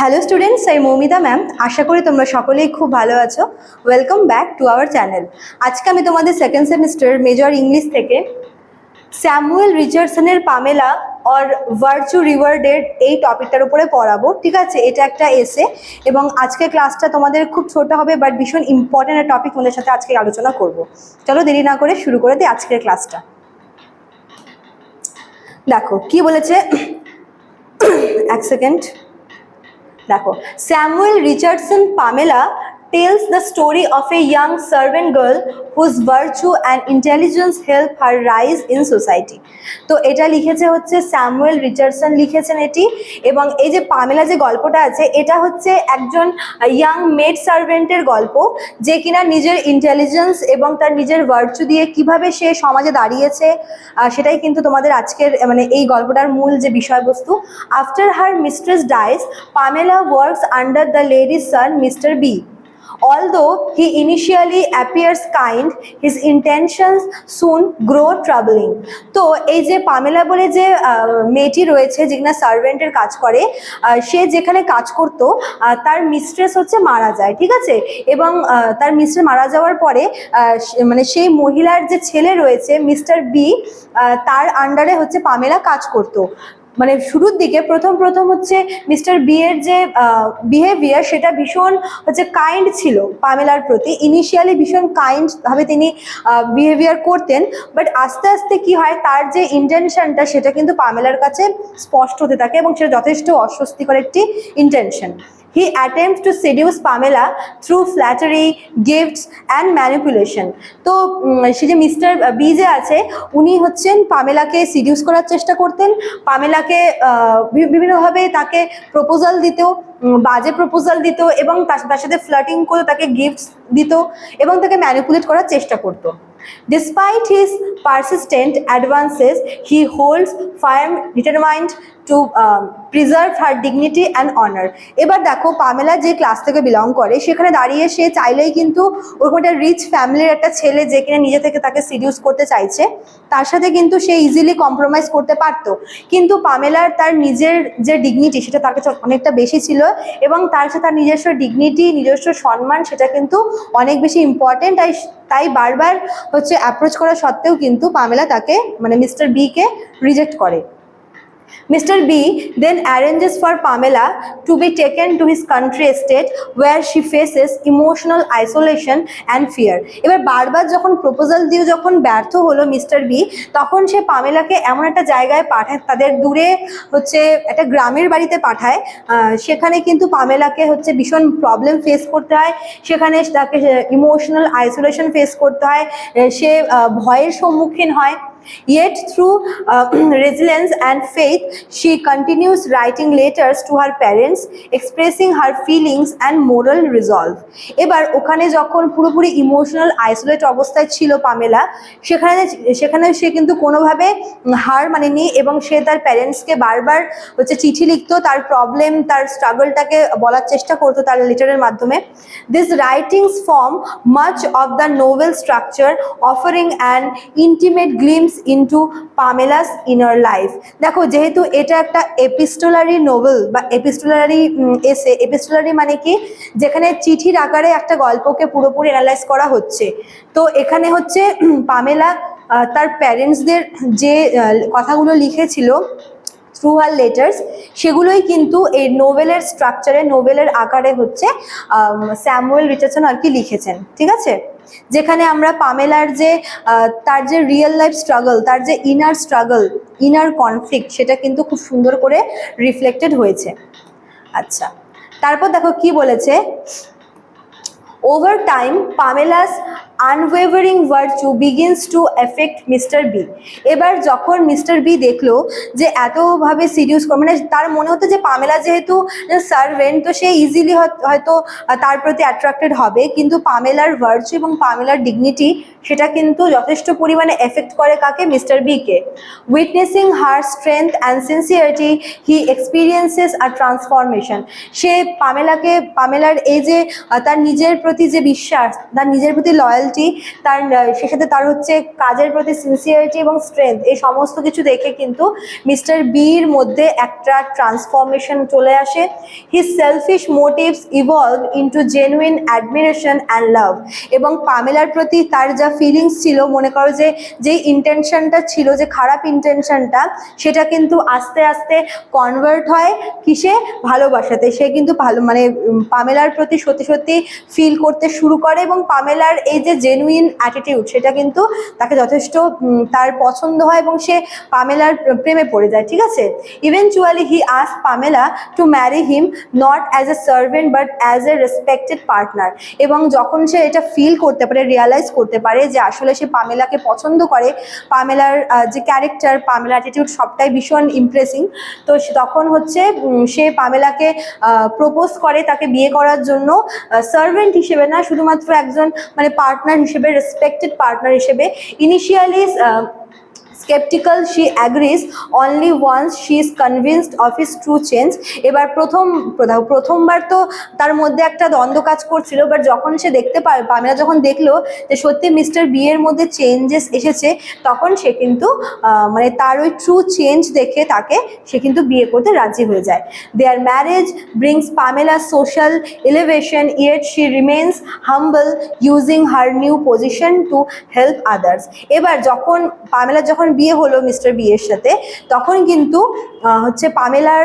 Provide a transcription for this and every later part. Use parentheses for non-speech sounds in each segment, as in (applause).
Hello students আমি Moumita ma'am আশা করি তোমরা সকলেই খুব ভালো আছো। Welcome back to our channel আজকে আমি তোমাদের সেকেন্ড সেমিস্টার মেজর ইংলিশ থেকে স্যামুয়েল রিচার্ডসনের পামেলা অর ভার্চু রিওয়ার্ডেড এই টপিকটার উপরে পড়াবো, ঠিক আছে? এটা একটা এসে এবং আজকের ক্লাসটা তোমাদের খুব ছোট হবে বাট ভীষণ ইম্পর্টেন্ট একটা টপিক তোমাদের সাথে আজকে আলোচনা করব। চলো দেরি না করে শুরু করে দিই আজকের ক্লাসটা দেখো, কি বলেছে? (coughs) এক সেকেন্ড দেখো Samuel Richardson Pamela tells the story of a young servant girl whose virtue and intelligence help her rise in society তো এটা লিখেছে হচ্ছে স্যামুয়েল রিচার্ডসন লিখেছেন এটি এবং এই যে পামেলা যে গল্পটা আছে, এটা হচ্ছে একজন ইয়াং মেড সার্ভেন্টের গল্প যে কিনা নিজের ইন্টেলিজেন্স এবং তার নিজের ভার্চু দিয়ে কীভাবে সে সমাজে দাঁড়িয়েছে সেটাই কিন্তু তোমাদের আজকের মানে এই গল্পটার মূল যে বিষয়বস্তু। After her mistress dies Pamela works under the lady's son mister B Although he initially appears kind, his intentions soon grow troubling. তো এই যে পামেলা বলে যে মেয়েটি রয়েছে যে সার্ভেন্টের কাজ করে সে যেখানে কাজ করতো তার মিস্ট্রেস হচ্ছে মারা যায় ঠিক আছে এবং তার মিস্ট্রেস মারা যাওয়ার পরে মানে সেই মহিলার যে ছেলে রয়েছে মিস্টার বি তার আন্ডারে হচ্ছে পামেলা কাজ করতো মানে শুরুর দিকে প্রথম প্রথম হচ্ছে মিস্টার বিয়ের যে বিহেভিয়ার সেটা ভীষণ হচ্ছে কাইন্ড ছিল পামেলার প্রতি। ইনিশিয়ালি ভীষণ কাইন্ড ভাবে তিনি বিহেভিয়ার করতেন বাট আস্তে আস্তে কি হয়, তার যে ইন্টেনশনটা সেটা কিন্তু পামেলার কাছে স্পষ্ট হতে থাকে এবং সেটা যথেষ্ট অস্বস্তিকর একটি intention he attempts to seduce Pamela through flattery gifts and manipulation তো সে যে মিস্টার বি যে আছে উনি হচ্ছেন পামেলাকে সিডিউস করার চেষ্টা করতেন। পামেলাকে বিভিন্নভাবে তাকে প্রপোজাল দিত উম, বাজে প্রপোজাল দিত এবং তার সাথে ফ্লার্টিং করতো তাকে গিফটস দিত এবং তাকে ম্যানিপুলেট করার চেষ্টা করতো। Despite his persistent advances, he holds firm determined um, preserve her dignity and honor. এবার দেখো পামেলা যে ক্লাস থেকে বিলং করে সেখানে দাঁড়িয়ে সে চাইলেই কিন্তু ওরকম একটা রিচ ফ্যামিলির একটা ছেলে যে কিনা নিজে থেকে তাকে সিডিউস করতে চাইছে তার সাথে কিন্তু সে ইজিলি কম্প্রোমাইজ করতে পারতো। কিন্তু পামেলার তার নিজের যে ডিগনিটি সেটা তার কাছে অনেকটা বেশি ছিল এবং তার সাথে তার নিজস্ব ডিগনিটি নিজস্ব সম্মান সেটা কিন্তু অনেক বেশি ইম্পর্টেন্ট তাই তাই বারবার হচ্ছে অ্যাপ্রোচ করা সত্ত্বেও কিন্তু পামেলা তাকে মানে মিস্টার বিকে রিজেক্ট করে। Mr. B then arranges for Pamela to be taken to his country estate where she faces emotional isolation and fear. এবার বারবার যখন প্রপোজাল দিয়ে যখন ব্যর্থ হলো মিস্টার বি তখন সে পামেলাকে এমন একটা জায়গায় পাঠায়, তাদের দূরে হচ্ছে একটা গ্রামের বাড়িতে পাঠায় সেখানে কিন্তু পামেলাকে হচ্ছে ভীষণ প্রবলেম ফেস করতে হয়, সেখানে তাকে ইমোশনাল আইসোলেশন ফেস করতে হয় সে ভয়ের সম্মুখীন হয় Yet, through uh, (clears throat) resilience and faith, she continues writing letters to her parents, expressing her feelings and moral resolve. এবার ওখানে যখন পুরোপুরি ইমোশনাল আইসোলেট অবস্থায় ছিল পামেলা সেখানে সেখানে সে কিন্তু কোনোভাবে হার মানেনি এবং সে তার প্যারেন্টসকে বারবার হচ্ছে চিঠি লিখতো তার প্রবলেম তার স্ট্রাগলটাকে বলার চেষ্টা করতো তার লেটারের মাধ্যমে this writings form much of the novel structure offering an intimate glimpse into Pamela's inner life দেখো, যেহেতু এটা একটা এপিস্টোলারি নোভেল বা এপিস্টোলারি এসে এপিস্টোলারি মানে কি? যেখানে চিঠির আকারে একটা গল্পকে পুরোপুরি অ্যানালাইজ করা হচ্ছে। তো এখানে হচ্ছে পামেলা তার প্যারেন্টসদের যে কথাগুলো লিখেছিল থ্রু হার লেটার্স সেগুলোই কিন্তু এই নোভেলের স্ট্রাকচারে নোভেলের আকারে হচ্ছে স্যামুয়েল রিচার্ডসন আর কি লিখেছেন। ঠিক আছে? যেখানে আমরা পামেলার যে তার যে রিয়েল লাইফ স্ট্রাগল তার যে ইনার স্ট্রাগল ইনার কনফ্লিক্ট সেটা কিন্তু খুব সুন্দর করে রিফ্লেক্টেড হয়েছে। আচ্ছা তারপর দেখো কি বলেছে? Over time Pamela's unwavering virtue begins to effect mister B এবার যখন মিস্টার বি দেখল যে এতভাবে সিরিয়াস মানে তার মনে হতো যে পামেলা যেহেতু সার্ভেন্ট তো সে ইজিলি হয়তো তার প্রতি অ্যাট্রাক্টেড হবে। কিন্তু পামেলার ভার্চু এবং পামেলার ডিগনিটি সেটা কিন্তু যথেষ্ট পরিমাণে এফেক্ট করে কাকে? Mister bike witnessing her strength and sincerity he experiences R transformation সে পামেলাকে পামেলার এই যে তার নিজের প্রতি যে বিশ্বাস, তার নিজের প্রতি লয়াল লয়্যালটি তার সে সাথে তার হচ্ছে কাজের প্রতি সিনসিয়ারিটি এবং স্ট্রেংথ এই সমস্ত কিছু দেখে কিন্তু মিস্টার বির মধ্যে একটা ট্রান্সফরমেশন চলে আসে। His selfish motives evolve into genuine admiration and love এবং পামেলার প্রতি তার যা ফিলিংস ছিল, মনে করো যে যেই ইন্টেনশনটা ছিল, যে খারাপ ইন্টেনশনটা সেটা কিন্তু আস্তে আস্তে কনভার্ট হয় কিসে? ভালোবাসাতে। সে কিন্তু ভালো মানে পামেলার প্রতি সত্যি সত্যি ফিল করতে শুরু করে এবং পামেলার এই যে জেনুইন অ্যাটিটিউড সেটা কিন্তু তাকে যথেষ্ট তার পছন্দ হয় এবং সে পামেলার প্রেমে পড়ে যায়, ঠিক আছে? Eventually he us Pamela to marry him not as a servant but as a respected partner এবং যখন সে এটা ফিল করতে পারে রিয়ালাইজ করতে পারে যে আসলে সে পামেলাকে পছন্দ করে, পামেলার যে ক্যারেক্টার পামেলা অ্যাটিটিউড সবটাই ভীষণ ইমপ্রেসিং তো তখন হচ্ছে সে পামেলাকে প্রপোজ করে তাকে বিয়ে করার জন্য সার্ভেন্ট হিসেবে না, শুধুমাত্র একজন মানে পার্টনার হিসেবে রেসপেক্টেড পার্টনার হিসেবে initially skeptical she agrees. Only once she is convinced of his true change এবার প্রথম, প্রথম- প্রথমবার তো তার মধ্যে একটা দ্বন্দ্ব কাজ করছিল বাট যখন সে দেখতে পারে পামেলা যখন দেখল যে সত্যি মিস্টার বি এর মধ্যে চেঞ্জেস এসেছে, তখন সে কিন্তু মানে তার ওই ট্রু চেঞ্জ দেখে তাকে সে কিন্তু বিয়ে করতে রাজি হয়ে যায়। Their marriage brings Pamela social elevation yet she remains humble using her new position to help others এবার যখন, পামেলা যখন বিয়ে হলো মিস্টার বি এর সাথে, তখন কিন্তু হচ্ছে পামেলার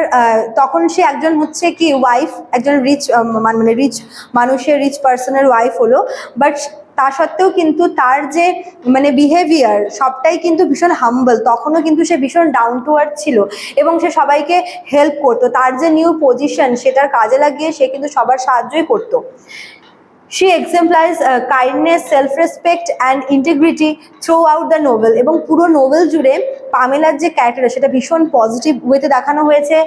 তখন সে একজন হচ্ছে কি ওয়াইফ একজন রিচ মানে রিচ মানুষের রিচ পার্সনের ওয়াইফ হলো। বাট তা সত্ত্বেও কিন্তু তার যে মানে বিহেভিয়ার সবটাই কিন্তু ভীষণ হাম্বল তখনও কিন্তু সে ভীষণ ডাউন টু আর্থ ছিল এবং সে সবাইকে হেল্প করতো। তার যে নিউ পজিশন সেটার কাজে লাগিয়ে সে কিন্তু সবার সাহায্যই করতো। She exemplifies kindness self respect and integrity throughout the novel এবং পুরো নোভেল জুড়ে পামেলার যে ক্যারেক্টার সেটা ভীষণ পজিটিভ ওয়েতে দেখানো হয়েছে।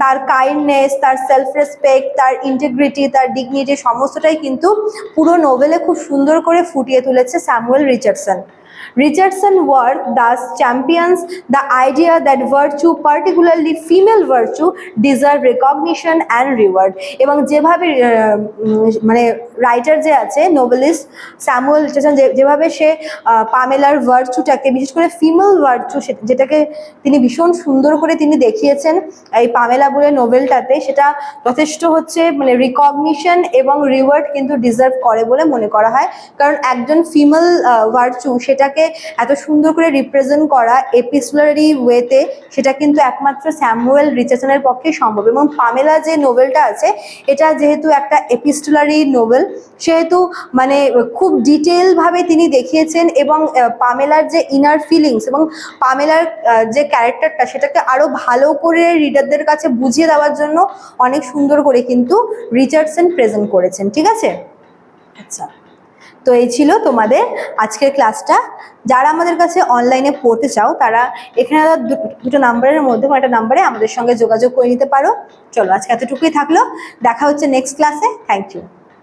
তার কাইন্ডনেস তার সেলফ রেসপেক্ট তার ইন্টিগ্রিটি তার ডিগনিটি সমস্তটাই কিন্তু পুরো নোভেলে খুব সুন্দর করে ফুটিয়ে তুলেছে Samuel Richardson. Richardson work thus champions the idea that virtue, particularly female virtue, deserve recognition and reward. এবং যেভাবে মানে রাইটার যে আছে নোবেলিস্ট স্যামুয়েল রিচার্ডসন যে- যেভাবে সে পামেলার ভার্চুটাকে বিশেষ করে ফিমেল ভার্চু যেটাকে তিনি ভীষণ সুন্দর করে তিনি দেখিয়েছেন এই পামেলা বলে নোবেলটাতে সেটা যথেষ্ট হচ্ছে মানে রিকগনিশন এবং রিওয়ার্ড কিন্তু ডিজার্ভ করে বলে মনে করা হয় কারণ একজন ফিমেল ভার্চু সেটাকে এত সুন্দর করে রিপ্রেজেন্ট করা এপিসোলারি ওয়েতে সেটা কিন্তু একমাত্র স্যামুয়েল রিচার্সনের পক্ষে সম্ভব। এবং পামেলা যে নোভেলটা আছে, এটা যেহেতু একটা এপিস্টুলারি নোভেল সেহেতু মানে খুব ডিটেলভাবে তিনি দেখিয়েছেন এবং পামেলার যে ইনার ফিলিংস এবং পামেলার যে ক্যারেক্টারটা সেটাকে আরও ভালো করে রিডারদের কাছে বুঝিয়ে দেওয়ার জন্য অনেক সুন্দর করে কিন্তু রিচার্ডসন প্রেজেন্ট করেছেন, ঠিক আছে? আচ্ছা। তো এই ছিল তোমাদের আজকের ক্লাসটা। যারা আমাদের কাছে অনলাইনে পড়তে চাও, তারা এখানে দুটো নাম্বারের মধ্যে একটা নাম্বারে আমাদের সঙ্গে যোগাযোগ করে নিতে পারো। চলো আজকে এতটুকুই থাকল। দেখা হচ্ছে নেক্সট ক্লাসে থ্যাংক ইউ